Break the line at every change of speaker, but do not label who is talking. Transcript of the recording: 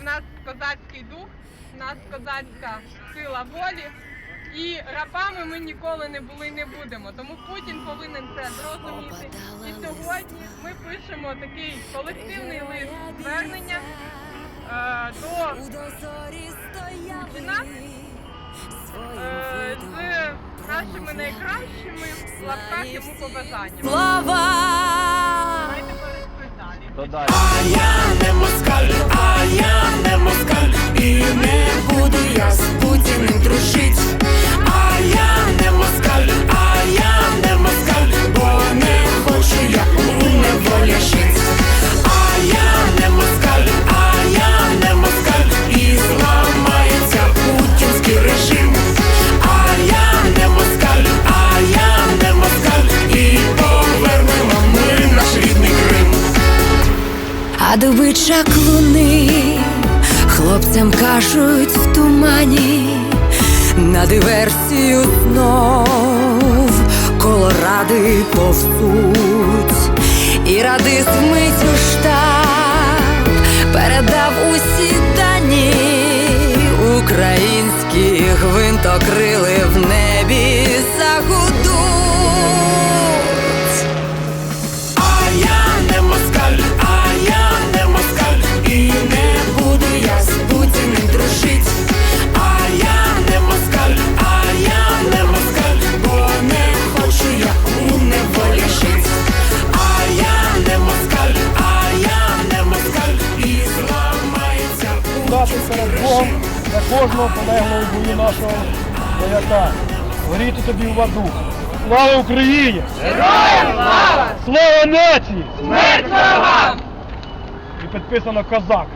в нас козацький дух, в нас козацька сила волі. І рабами ми ніколи не були і не будемо. Тому Путін повинен це зрозуміти. І сьогодні ми пишемо такий колективний лист звернення е, до Путіна е, з нашими найкращими в лапках йому побажаннями.
Слава!
Давайте перейдемо далі.
А я не москаль, А
дуби чаклуни хлопцям кажуть в тумані. На диверсію знов колоради повзуть, і радист вмить у штаб передав усі дані. Українські гвинтокрили
Дати перед Богом за кожного полеглого бою нашого вояка. Горіти тобі в аду. Слава Україні!
Героям слава!
Слава нації!
Смерть ворогам!
І підписано козак.